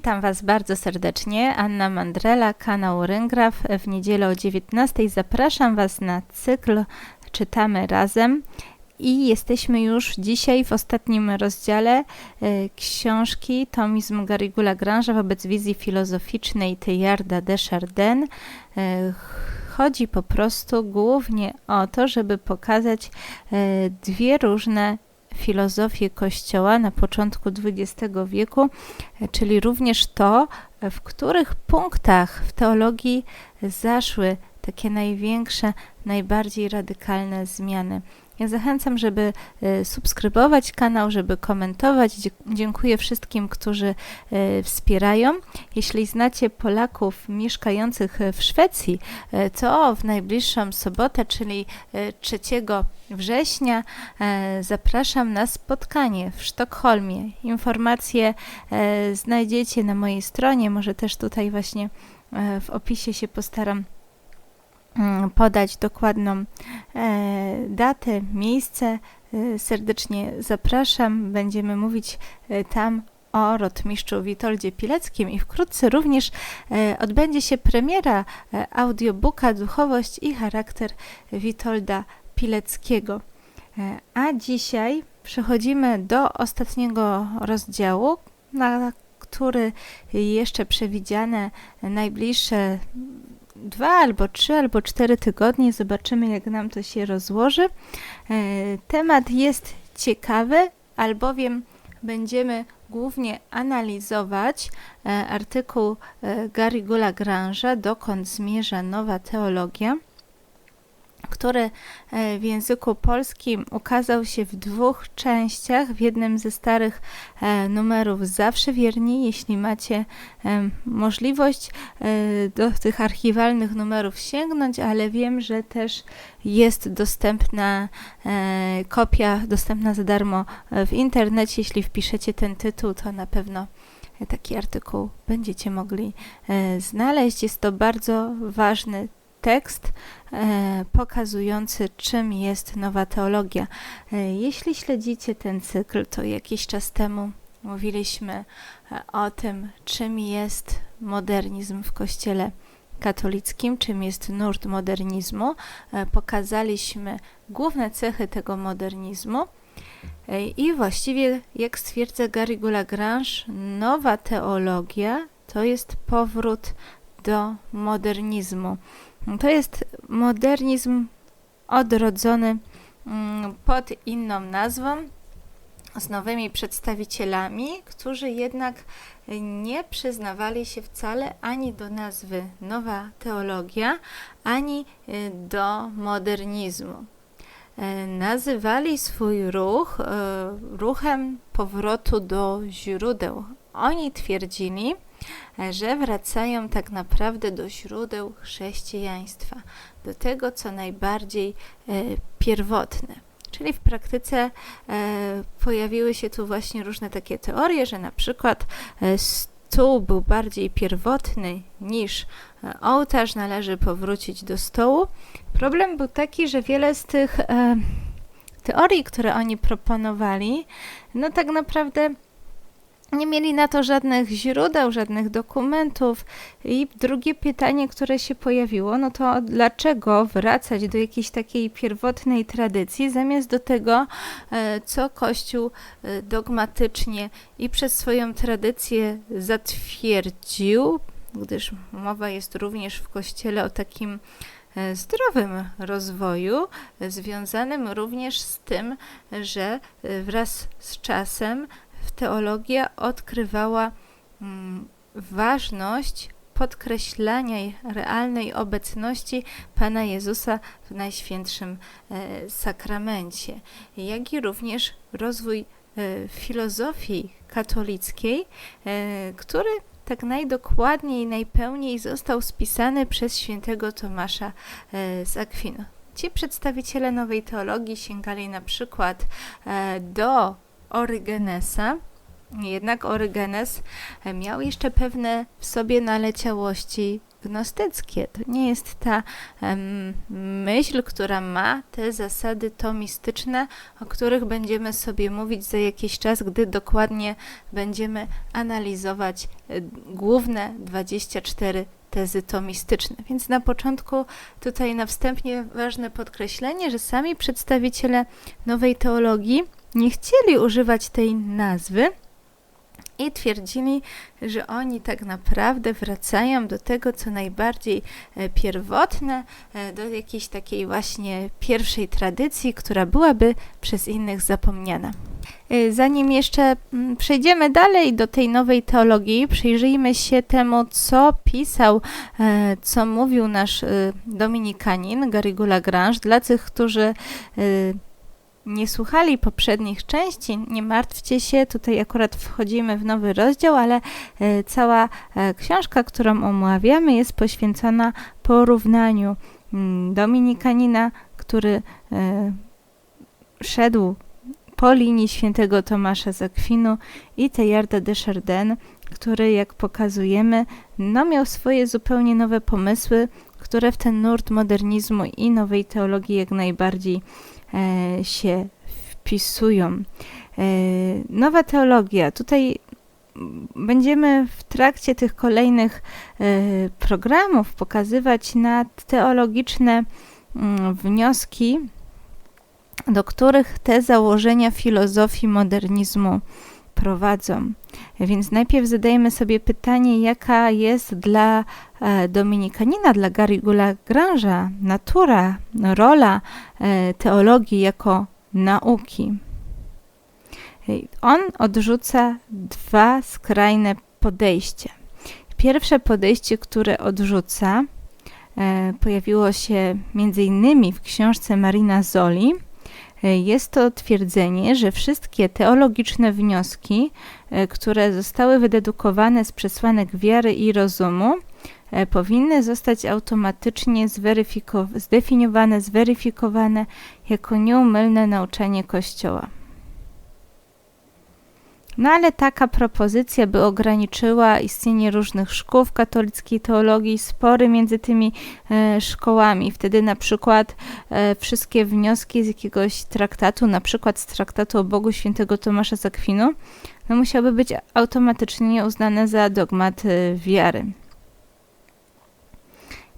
Witam Was bardzo serdecznie. Anna Mandrela, kanał Ryngraf. W niedzielę o 19 zapraszam Was na cykl Czytamy Razem. I jesteśmy już dzisiaj w ostatnim rozdziale e, książki Tomizm Garrigula Grange'a wobec wizji filozoficznej Teilharda de Chardin. E, chodzi po prostu głównie o to, żeby pokazać e, dwie różne filozofie Kościoła na początku XX wieku, czyli również to, w których punktach w teologii zaszły takie największe, najbardziej radykalne zmiany. Ja zachęcam, żeby e, subskrybować kanał, żeby komentować. Dziękuję wszystkim, którzy e, wspierają. Jeśli znacie Polaków mieszkających w Szwecji, e, to w najbliższą sobotę, czyli 3 września, zapraszam na spotkanie w Sztokholmie. Informacje znajdziecie na mojej stronie, może też tutaj właśnie w opisie się postaram podać dokładną e, datę, miejsce. E, serdecznie zapraszam. Będziemy mówić e, tam o rotmistrzu Witoldzie Pileckim i wkrótce również odbędzie się premiera audiobooka Duchowość i charakter Witolda Pileckiego. A dzisiaj przechodzimy do ostatniego rozdziału, na który jeszcze przewidziane najbliższe dwa albo trzy albo cztery tygodnie. Zobaczymy, jak nam to się rozłoży. E, temat jest ciekawy, albowiem będziemy głównie analizować e, artykuł e, Garrigula Grange'a Dokąd zmierza nowa teologia który e, w języku polskim ukazał się w dwóch częściach. W jednym ze starych e, numerów zawsze wierni, jeśli macie e, możliwość do tych archiwalnych numerów sięgnąć, ale wiem, że też jest dostępna kopia, dostępna za darmo w internecie. Jeśli wpiszecie ten tytuł, to na pewno taki artykuł będziecie mogli znaleźć. Jest to bardzo ważny tekst e, pokazujący, czym jest nowa teologia. E, jeśli śledzicie ten cykl, to jakiś czas temu mówiliśmy e, o tym, czym jest modernizm w Kościele katolickim, czym jest nurt modernizmu. Pokazaliśmy główne cechy tego modernizmu. I właściwie, jak stwierdza Garrigou Lagrange, nowa teologia to jest powrót do modernizmu. To jest modernizm odrodzony mm, pod inną nazwą, z nowymi przedstawicielami, którzy jednak nie przyznawali się wcale ani do nazwy nowa teologia, ani y, do modernizmu. E, nazywali swój ruch e, ruchem powrotu do źródeł. Oni twierdzili, że wracają tak naprawdę do źródeł chrześcijaństwa, do tego, co najbardziej e, pierwotne. Czyli w praktyce e, pojawiły się tu właśnie różne takie teorie, że na przykład e, stół był bardziej pierwotny niż ołtarz, należy powrócić do stołu. Problem był taki, że wiele z tych teorii, które oni proponowali, no tak naprawdę nie mieli na to żadnych źródeł, żadnych dokumentów. I drugie pytanie, które się pojawiło, no to dlaczego wracać do jakiejś takiej pierwotnej tradycji, zamiast do tego, e, co Kościół e, dogmatycznie i przez swoją tradycję zatwierdził, gdyż mowa jest również w Kościele o takim e, zdrowym rozwoju, związanym również z tym, że wraz z czasem teologia odkrywała mm, ważność podkreślania realnej obecności Pana Jezusa w Najświętszym e, Sakramencie, jak i również rozwój e, filozofii katolickiej, e, który tak najdokładniej, najpełniej został spisany przez świętego Tomasza z Akwinu. Ci przedstawiciele nowej teologii sięgali na przykład do Orygenesa, jednak Orygenes miał jeszcze pewne w sobie naleciałości gnostyckie. To nie jest ta um, myśl, która ma te zasady tomistyczne, o których będziemy sobie mówić za jakiś czas, gdy dokładnie będziemy analizować e, główne 24 tezy tomistyczne. Więc na początku tutaj na wstępnie ważne podkreślenie, że sami przedstawiciele nowej teologii nie chcieli używać tej nazwy, i twierdzili, że oni tak naprawdę wracają do tego, co najbardziej e, pierwotne, e, do jakiejś takiej właśnie pierwszej tradycji, która byłaby przez innych zapomniana. E, zanim jeszcze mm, przejdziemy dalej do tej nowej teologii, przyjrzyjmy się temu, co pisał, co mówił nasz dominikanin Garrigou Lagrange dla tych, którzy nie słuchali poprzednich części, nie martwcie się, tutaj akurat wchodzimy w nowy rozdział, ale e, cała e, książka, którą omawiamy, jest poświęcona porównaniu mm, Dominikanina, który e, szedł po linii świętego Tomasza z i Teilharda de Chardin, który, jak pokazujemy, no, miał swoje zupełnie nowe pomysły, które w ten nurt modernizmu i nowej teologii jak najbardziej się wpisują. E, nowa teologia. Tutaj będziemy w trakcie tych kolejnych e, programów pokazywać na teologiczne mm, wnioski, do których te założenia filozofii modernizmu prowadzą. Więc najpierw zadajemy sobie pytanie, jaka jest dla e, Dominikanina, dla Garigula Grange'a natura, rola e, teologii jako nauki. On odrzuca dwa skrajne podejścia. Pierwsze podejście, które odrzuca, e, pojawiło się między innymi w książce Marina Zoli, jest to twierdzenie, że wszystkie teologiczne wnioski, e, które zostały wydedukowane z przesłanek wiary i rozumu, e, powinny zostać automatycznie zdefiniowane, zweryfikowane jako nieumylne nauczanie Kościoła. No ale taka propozycja by ograniczyła istnienie różnych szkół w katolickiej teologii, spory między tymi e, szkołami. Wtedy na przykład e, wszystkie wnioski z jakiegoś traktatu, na przykład z traktatu o Bogu świętego Tomasza z Akwinu, no musiały być automatycznie uznane za dogmat e, wiary.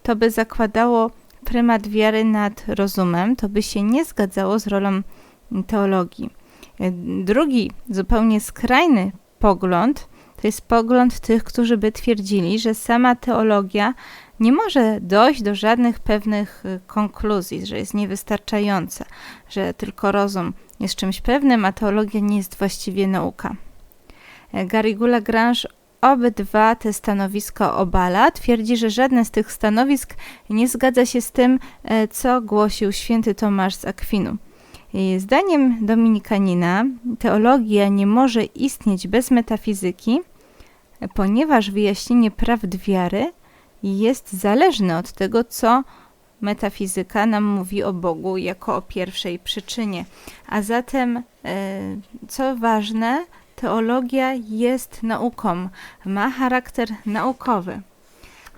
To by zakładało prymat wiary nad rozumem, to by się nie zgadzało z rolą teologii. Drugi, zupełnie skrajny pogląd to jest pogląd tych, którzy by twierdzili, że sama teologia nie może dojść do żadnych pewnych y, konkluzji, że jest niewystarczająca, że tylko rozum jest czymś pewnym, a teologia nie jest właściwie nauka. E, Garrigou Lagrange obydwa te stanowiska obala. Twierdzi, że żadne z tych stanowisk nie zgadza się z tym, e, co głosił święty Tomasz z Akwinu. Zdaniem Dominikanina teologia nie może istnieć bez metafizyki, ponieważ wyjaśnienie prawd wiary jest zależne od tego, co metafizyka nam mówi o Bogu jako o pierwszej przyczynie. A zatem, e, co ważne, teologia jest nauką, ma charakter naukowy,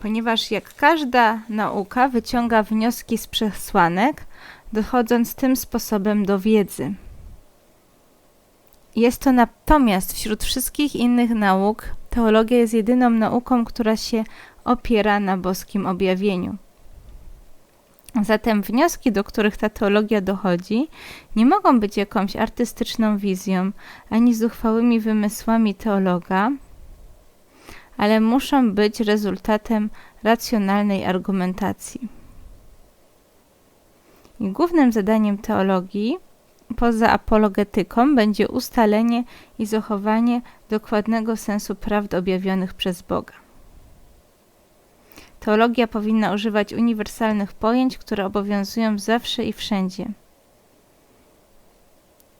ponieważ jak każda nauka wyciąga wnioski z przesłanek, dochodząc tym sposobem do wiedzy. Jest to natomiast wśród wszystkich innych nauk, teologia jest jedyną nauką, która się opiera na boskim objawieniu. Zatem wnioski, do których ta teologia dochodzi, nie mogą być jakąś artystyczną wizją ani zuchwałymi wymysłami teologa, ale muszą być rezultatem racjonalnej argumentacji. Głównym zadaniem teologii, poza apologetyką, będzie ustalenie i zachowanie dokładnego sensu prawd objawionych przez Boga. Teologia powinna używać uniwersalnych pojęć, które obowiązują zawsze i wszędzie.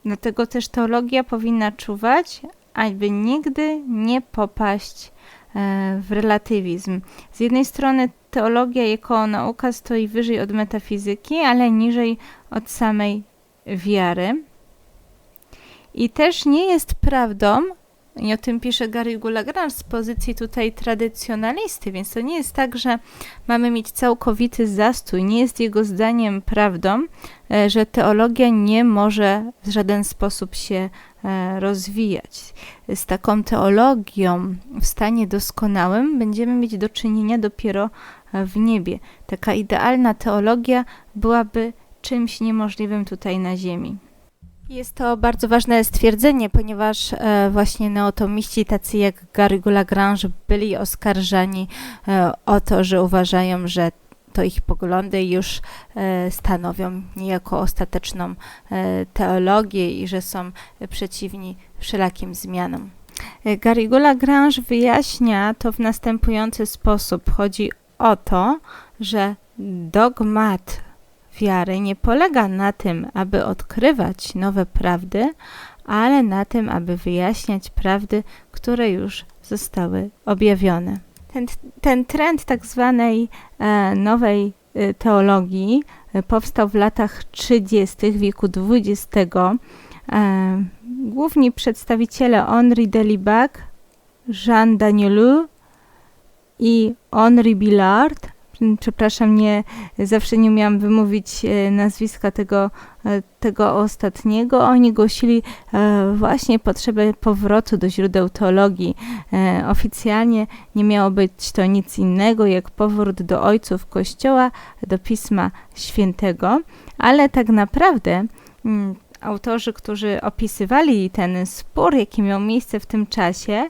Dlatego też teologia powinna czuwać, aby nigdy nie popaść e, w relatywizm. Z jednej strony teologia jako nauka stoi wyżej od metafizyki, ale niżej od samej wiary. I też nie jest prawdą, I o tym pisze Gary Lagrange z pozycji tutaj tradycjonalisty, więc to nie jest tak, że mamy mieć całkowity zastój. Nie jest jego zdaniem prawdą, e, że teologia nie może w żaden sposób się e, rozwijać. Z taką teologią w stanie doskonałym będziemy mieć do czynienia dopiero w niebie. Taka idealna teologia byłaby czymś niemożliwym tutaj na ziemi. Jest to bardzo ważne stwierdzenie, ponieważ e, właśnie neotomiści tacy jak Garrigou Lagrange byli oskarżani e, o to, że uważają, że to ich poglądy już e, stanowią niejako ostateczną e, teologię i że są przeciwni wszelakim zmianom. E, Garrigou Lagrange wyjaśnia to w następujący sposób. Chodzi o to, że dogmat wiary nie polega na tym, aby odkrywać nowe prawdy, ale na tym, aby wyjaśniać prawdy, które już zostały objawione. Ten, ten trend tak zwanej e, nowej e, teologii e, powstał w latach 30. wieku XX. E, główni przedstawiciele Henri Delibac, Jean Danielou i Henri Billard przepraszam, nie, zawsze nie umiałam wymówić e, nazwiska tego, e, tego ostatniego. Oni głosili e, właśnie potrzebę powrotu do źródeł teologii. Oficjalnie nie miało być to nic innego jak powrót do ojców Kościoła, do Pisma Świętego, ale tak naprawdę mm, autorzy, którzy opisywali ten spór, jaki miał miejsce w tym czasie,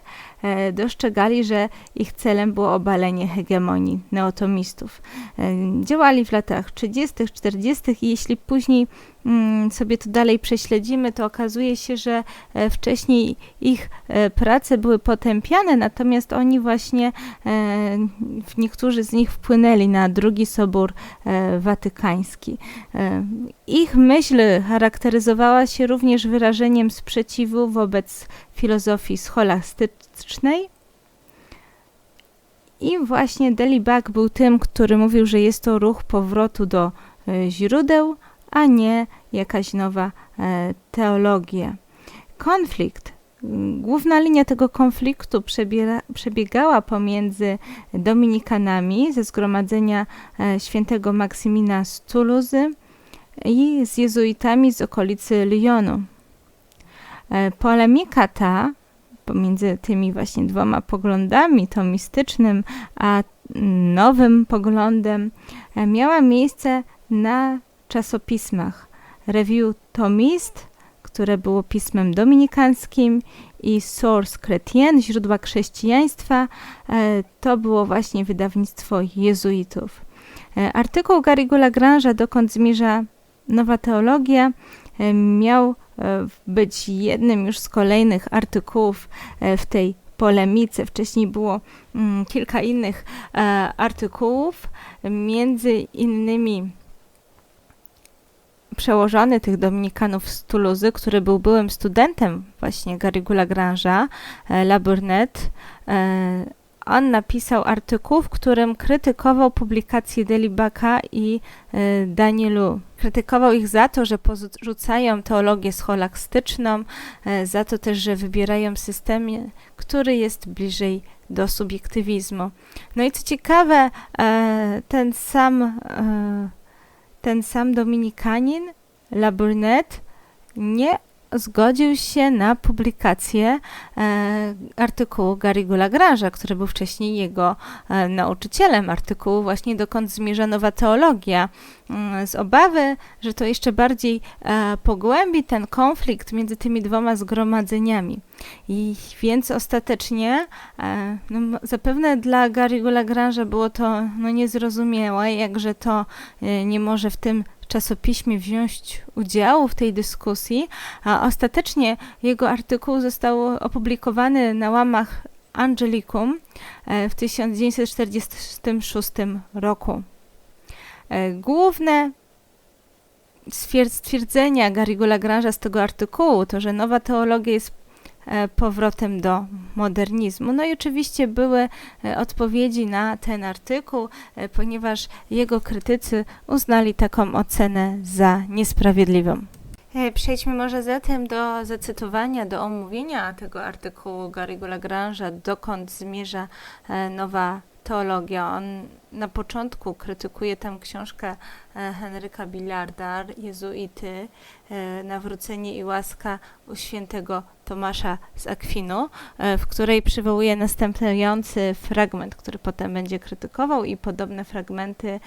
dostrzegali, że ich celem było obalenie hegemonii neotomistów. E, działali w latach 30., 40. i jeśli później mm, sobie to dalej prześledzimy, to okazuje się, że e, wcześniej ich prace były potępiane, natomiast oni właśnie, niektórzy z nich wpłynęli na drugi Sobór Watykański. Ich myśl charakteryzowała się również wyrażeniem sprzeciwu wobec filozofii scholastycznej. I właśnie Delibak był tym, który mówił, że jest to ruch powrotu do e, źródeł, a nie jakaś nowa e, teologia. Konflikt. Główna linia tego konfliktu przebiegała pomiędzy Dominikanami ze zgromadzenia e, świętego Maksymina z Toulouse i z jezuitami z okolicy Lyonu. E, polemika ta pomiędzy tymi właśnie dwoma poglądami, tomistycznym a nowym poglądem, e, miała miejsce na czasopismach. Review Tomist, które było pismem dominikańskim i Source Chrétien, źródła chrześcijaństwa, e, to było właśnie wydawnictwo jezuitów. Artykuł Garrigou Lagrange'a, dokąd zmierza nowa teologia, miał być jednym już z kolejnych artykułów e, w tej polemice. Wcześniej było mm, kilka innych e, artykułów, między innymi przełożony tych dominikanów z Toulouse, który był byłym studentem właśnie Garrigou Lagrange'a, La Burnette, on napisał artykuł, w którym krytykował publikacje Delibaka i Danielu. Krytykował ich za to, że porzucają teologię scholastyczną, y, za to też, że wybierają system, który jest bliżej do subiektywizmu. No i co ciekawe, y, ten sam, ten sam Dominikanin, Laburnette, nie zgodził się na publikację e, artykułu Garrigou Lagrange'a, który był wcześniej jego e, nauczycielem artykułu właśnie dokąd zmierza nowa teologia. Mm, z obawy, że to jeszcze bardziej e, pogłębi ten konflikt między tymi dwoma zgromadzeniami. I więc ostatecznie, no, zapewne dla Garrigou Lagrange'a było to no, niezrozumiałe, jakże to nie może w tym czasopiśmie wziąć udziału w tej dyskusji, a ostatecznie jego artykuł został opublikowany na łamach Angelicum e, w 1946 roku. E, główne stwierdzenia Garrigou Lagrange'a z tego artykułu to, że nowa teologia jest powrotem do modernizmu. No i oczywiście były e, odpowiedzi na ten artykuł, e, ponieważ jego krytycy uznali taką ocenę za niesprawiedliwą. E, Przejdźmy może zatem do zacytowania, do omówienia tego artykułu Gary'ego Lagrange'a, dokąd zmierza e, nowa teologia. On na początku krytykuje tam książkę e, Henryka Billarda, Jezuity, e, Nawrócenie i łaska u świętego Tomasza z Akwinu, e, w której przywołuje następujący fragment, który potem będzie krytykował i podobne fragmenty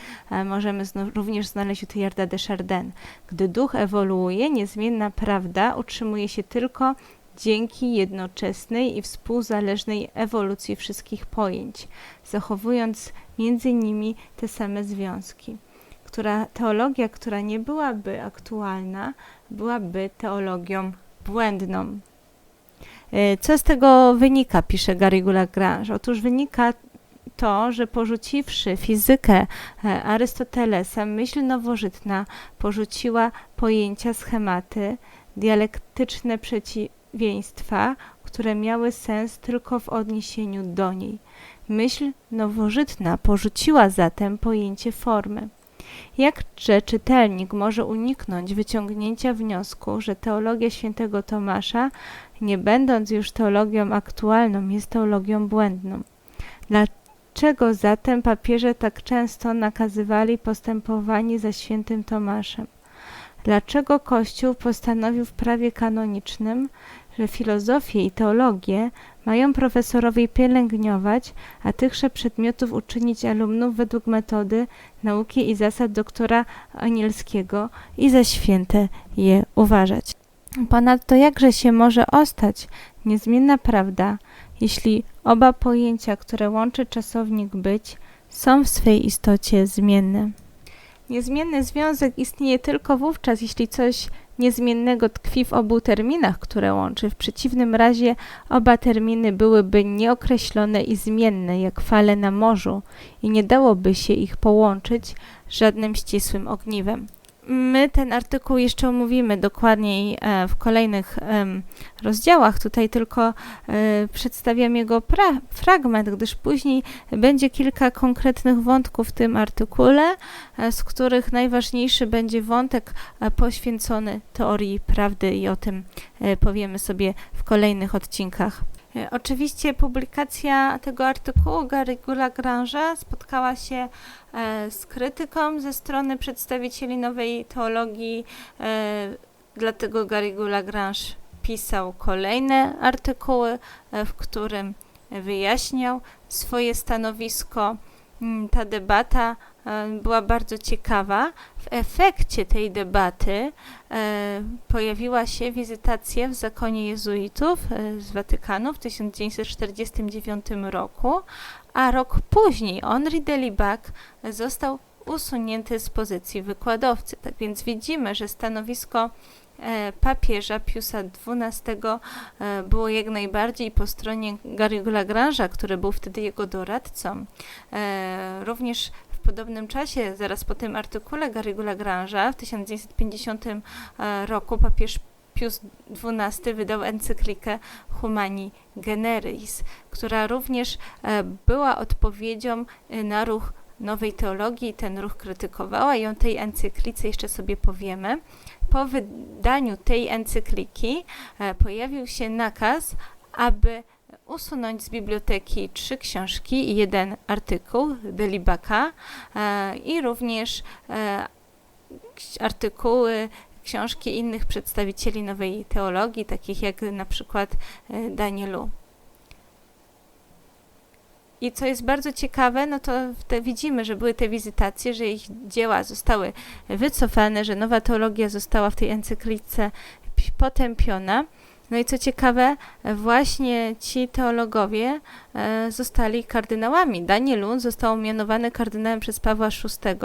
możemy również znaleźć u Teilharda de Chardin. Gdy duch ewoluuje, niezmienna prawda utrzymuje się tylko dzięki jednoczesnej i współzależnej ewolucji wszystkich pojęć, zachowując między nimi te same związki. Która, teologia, która nie byłaby aktualna, byłaby teologią błędną. E, Co z tego wynika, pisze Garrigou Lagrange? Otóż wynika to, że porzuciwszy fizykę e, Arystotelesa, myśl nowożytna porzuciła pojęcia, schematy, dialektyczne przeciwieństwa, które miały sens tylko w odniesieniu do niej. Myśl nowożytna porzuciła zatem pojęcie formy. Jakże czytelnik może uniknąć wyciągnięcia wniosku, że teologia świętego Tomasza, nie będąc już teologią aktualną, jest teologią błędną? Dlaczego zatem papieże tak często nakazywali postępowanie za świętym Tomaszem? Dlaczego Kościół postanowił w prawie kanonicznym, że filozofię i teologię mają profesorowie pielęgnować, a tychże przedmiotów uczynić alumnów według metody nauki i zasad doktora Anielskiego i za święte je uważać. Ponadto jakże się może ostać niezmienna prawda, jeśli oba pojęcia, które łączy czasownik być, są w swej istocie zmienne. Niezmienny związek istnieje tylko wówczas, jeśli coś niezmiennego tkwi w obu terminach, które łączy. W przeciwnym razie oba terminy byłyby nieokreślone i zmienne, jak fale na morzu, i nie dałoby się ich połączyć żadnym ścisłym ogniwem. My ten artykuł jeszcze omówimy dokładniej e, w kolejnych rozdziałach. Tutaj tylko e, przedstawiam jego pra- fragment, gdyż później będzie kilka konkretnych wątków w tym artykule, e, z których najważniejszy będzie wątek poświęcony teorii prawdy i o tym powiemy sobie w kolejnych odcinkach. E, Oczywiście publikacja tego artykułu Garrigou Lagrange'a spotkała się e, z krytyką ze strony przedstawicieli nowej teologii, e, dlatego Garrigou Lagrange pisał kolejne artykuły, w którym wyjaśniał swoje stanowisko. Mm, Ta debata była bardzo ciekawa. W efekcie tej debaty e, pojawiła się wizytacja w zakonie jezuitów e, z Watykanu w 1949 roku, a rok później Henri Delibac został usunięty z pozycji wykładowcy. Tak więc widzimy, że stanowisko e, papieża Piusa XII e, było jak najbardziej po stronie Garrigou Lagrange'a, który był wtedy jego doradcą. E, Również podobnym czasie, zaraz po tym artykule Garrigou Lagrange'a w 1950 e, roku papież Pius XII wydał encyklikę Humani Generis, która również e, była odpowiedzią e, na ruch nowej teologii. Ten ruch krytykowała i o tej encyklice jeszcze sobie powiemy. Po wydaniu tej encykliki pojawił się nakaz, aby usunąć z biblioteki trzy książki i jeden artykuł Delibaka e, i również e, artykuły, książki innych przedstawicieli nowej teologii, takich jak na przykład e, Danielu. I co jest bardzo ciekawe, no to te, widzimy, że były te wizytacje, że ich dzieła zostały wycofane, że nowa teologia została w tej encyklice potępiona. No i co ciekawe, właśnie ci teologowie zostali kardynałami. Daniel został mianowany kardynałem przez Pawła VI,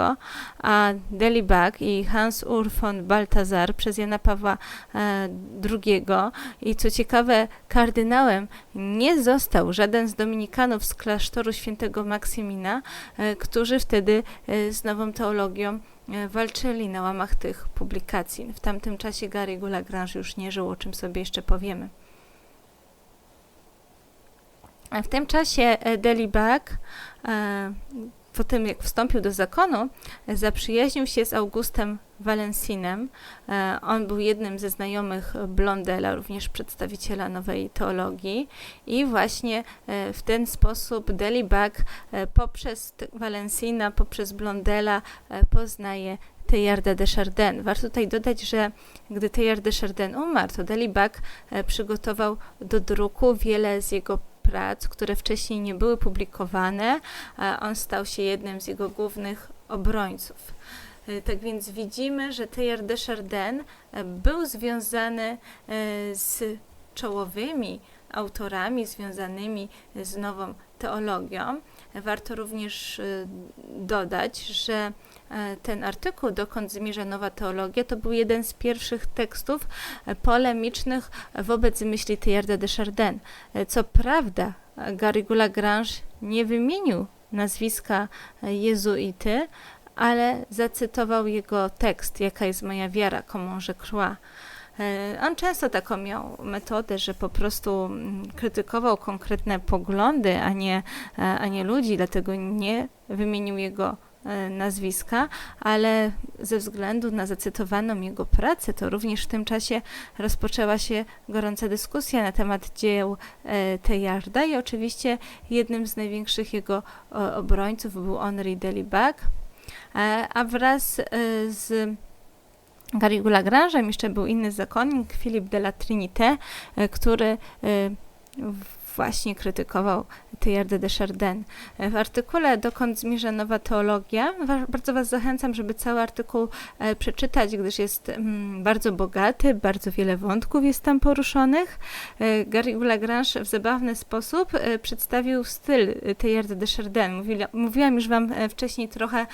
a Delibak i Hans Ur von Balthasar przez Jana Pawła e, II. I co ciekawe, kardynałem nie został żaden z dominikanów z klasztoru świętego Maksymina, e, którzy wtedy e, z nową teologią e, walczyli na łamach tych publikacji. W tamtym czasie Garrigou Lagrange już nie żył, o czym sobie jeszcze powiemy. W tym czasie e, Delibak, e, po tym jak wstąpił do zakonu, e, zaprzyjaźnił się z Augustem Valensinem. E, On był jednym ze znajomych Blondela, również przedstawiciela nowej teologii i właśnie w ten sposób Delibak poprzez Valensina, poprzez Blondela poznaje Teilharda de Chardin. Warto tutaj dodać, że gdy Teilhard de Chardin umarł, to Delibak przygotował do druku wiele z jego prac, które wcześniej nie były publikowane, on stał się jednym z jego głównych obrońców. E, Tak więc widzimy, że Teilhard de Chardin e, był związany e, z czołowymi autorami związanymi z nową teologią. Warto również e, dodać, że e, ten artykuł, dokąd zmierza nowa teologia, to był jeden z pierwszych tekstów e, polemicznych wobec myśli Teilharda de Chardin. E, Co prawda, Garrigou Lagrange nie wymienił nazwiska jezuity, ale zacytował jego tekst, jaka jest moja wiara, komu je croix. E, On często taką miał metodę, że po prostu mm, krytykował konkretne poglądy, a nie, e, a nie ludzi, dlatego nie wymienił jego e, nazwiska, ale ze względu na zacytowaną jego pracę, to również w tym czasie rozpoczęła się gorąca dyskusja na temat dzieł e, Teilharda i oczywiście jednym z największych jego obrońców był Henri Delibac, e, a wraz e, z Garrigou Lagrange'em jeszcze był inny zakonnik, Philippe de la Trinité, e, który e, właśnie krytykował Teilharda de Chardin. W artykule Dokąd zmierza nowa teologia bardzo Was zachęcam, żeby cały artykuł e, przeczytać, gdyż jest mm, bardzo bogaty, bardzo wiele wątków jest tam poruszonych. E, Garrigou Lagrange w zabawny sposób e, przedstawił styl Teilharda de Chardin. Mówiłam już Wam wcześniej trochę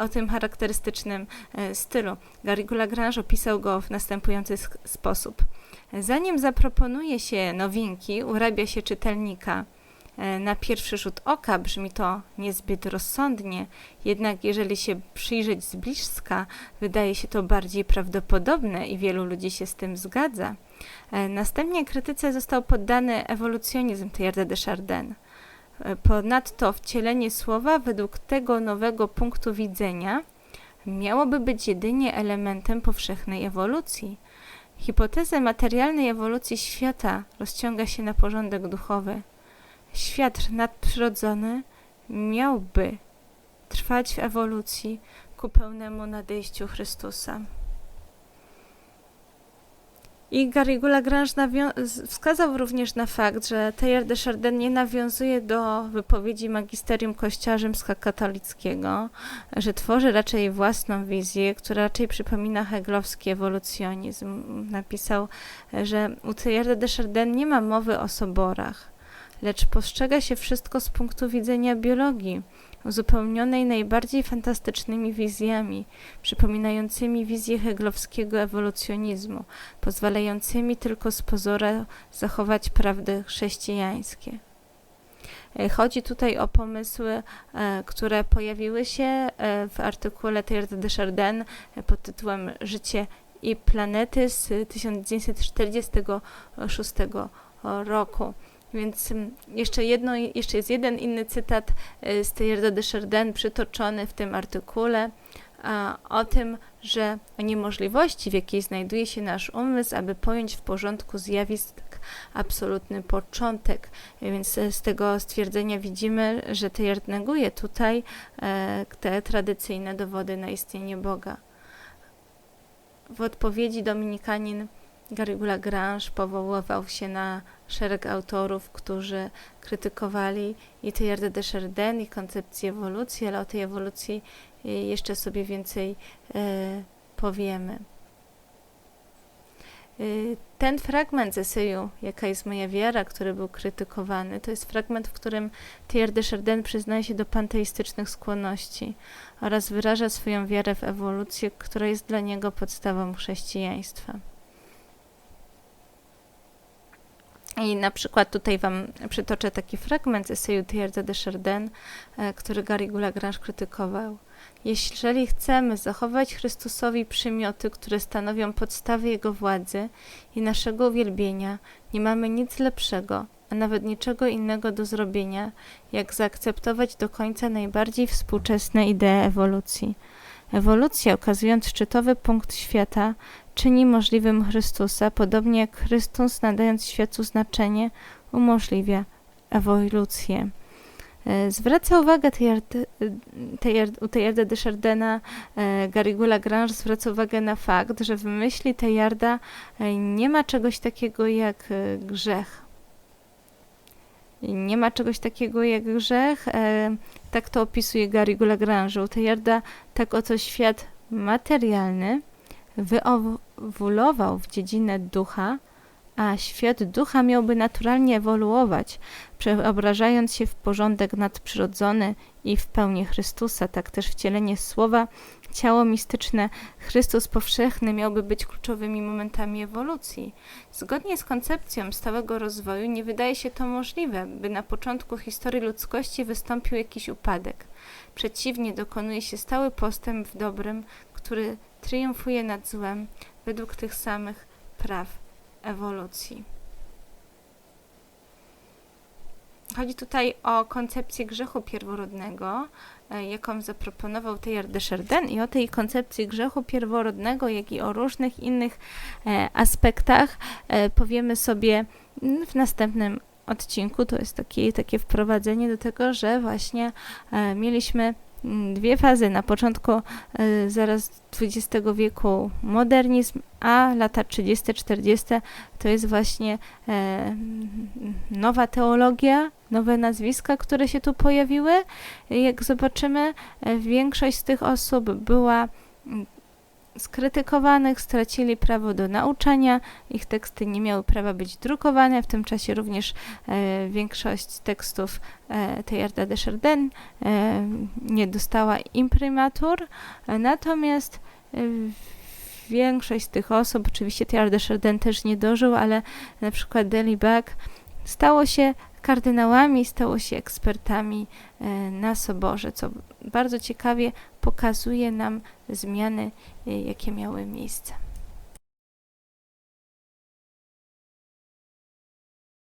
o tym charakterystycznym stylu. Garrigou Lagrange opisał go w następujący sposób. Zanim zaproponuje się nowinki, urabia się czytelnika. E, Na pierwszy rzut oka brzmi to niezbyt rozsądnie, jednak jeżeli się przyjrzeć z bliska, wydaje się to bardziej prawdopodobne i wielu ludzi się z tym zgadza. E, Następnie krytyce został poddany ewolucjonizm Teilharda de Chardin. E, Ponadto wcielenie słowa według tego nowego punktu widzenia miałoby być jedynie elementem powszechnej ewolucji. Hipoteza materialnej ewolucji świata rozciąga się na porządek duchowy. Świat nadprzyrodzony miałby trwać w ewolucji ku pełnemu nadejściu Chrystusa. I Garrigou Lagrange wskazał również na fakt, że Teilhard de Chardin nie nawiązuje do wypowiedzi magisterium Kościoła rzymskokatolickiego, że tworzy raczej własną wizję, która raczej przypomina heglowski ewolucjonizm. Napisał, że u Teilharda de Chardin nie ma mowy o soborach, lecz postrzega się wszystko z punktu widzenia biologii, uzupełnionej najbardziej fantastycznymi wizjami, przypominającymi wizję heglowskiego ewolucjonizmu, pozwalającymi tylko z pozora zachować prawdy chrześcijańskie. E, Chodzi tutaj o pomysły, e, które pojawiły się e, w artykule Teilharda de Chardin pod tytułem Życie i planety z 1946 roku. Więc mm, jeszcze, jedno, jeszcze jest jeden inny cytat e, z Teilharda de Chardin przytoczony w tym artykule o tym, że o niemożliwości, w jakiej znajduje się nasz umysł, aby pojąć w porządku zjawisk absolutny początek. Więc e, z tego stwierdzenia widzimy, że Teilhard neguje tutaj e, te tradycyjne dowody na istnienie Boga. W odpowiedzi Dominikanin Garrigou Lagrange powoływał się na szereg autorów, którzy krytykowali i Teilharda de Chardin i koncepcję ewolucji, ale o tej ewolucji e, jeszcze sobie więcej e, powiemy. Y, Ten fragment z eseju Jaka jest moja wiara, który był krytykowany, to jest fragment, w którym Teilhard de Chardin przyznaje się do panteistycznych skłonności oraz wyraża swoją wiarę w ewolucję, która jest dla niego podstawą chrześcijaństwa. I na przykład tutaj Wam przytoczę taki fragment z eseju Teilharda de Chardin, e, który Garrigou Lagrange krytykował. Jeżeli chcemy zachować Chrystusowi przymioty, które stanowią podstawy Jego władzy i naszego uwielbienia, nie mamy nic lepszego, a nawet niczego innego do zrobienia, jak zaakceptować do końca najbardziej współczesne idee ewolucji. Ewolucja, okazując szczytowy punkt świata, czyni możliwym Chrystusa, podobnie jak Chrystus, nadając światu znaczenie, umożliwia ewolucję. E, Zwraca uwagę u Teilharda de Chardena, e, Garrigou Lagrange zwraca uwagę na fakt, że w myśli Teilharda e, nie ma czegoś takiego jak grzech. Nie ma czegoś takiego jak grzech. e, Tak to opisuje Garrigou Lagrange. Teilharda tak oto świat materialny wyewoluował w dziedzinę ducha, a świat ducha miałby naturalnie ewoluować, przeobrażając się w porządek nadprzyrodzony i w pełni Chrystusa. Tak też wcielenie słowa, ciało mistyczne, Chrystus powszechny miałby być kluczowymi momentami ewolucji. Zgodnie z koncepcją stałego rozwoju nie wydaje się to możliwe, by na początku historii ludzkości wystąpił jakiś upadek. Przeciwnie, dokonuje się stały postęp w dobrym, który triumfuje nad złem według tych samych praw ewolucji. Chodzi tutaj o koncepcję grzechu pierworodnego, e, jaką zaproponował Teilhard de Chardin i o tej koncepcji grzechu pierworodnego, jak i o różnych innych e, aspektach e, powiemy sobie w następnym odcinku. To jest takie, wprowadzenie do tego, że właśnie mieliśmy dwie fazy. Na początku e, zaraz XX wieku modernizm, a lata 30-40 to jest właśnie e, nowa teologia, nowe nazwiska, które się tu pojawiły. Jak zobaczymy, e, większość z tych osób była mm, skrytykowanych, stracili prawo do nauczania, ich teksty nie miały prawa być drukowane, w tym czasie również e, większość tekstów e, Teilharda de Chardin e, nie dostała imprimatur, e, natomiast e, większość z tych osób, oczywiście Teilhard de Chardin też nie dożył, ale na przykład Delibac stało się kardynałami, stało się ekspertami e, na soborze, co bardzo ciekawie pokazuje nam zmiany, e, jakie miały miejsce.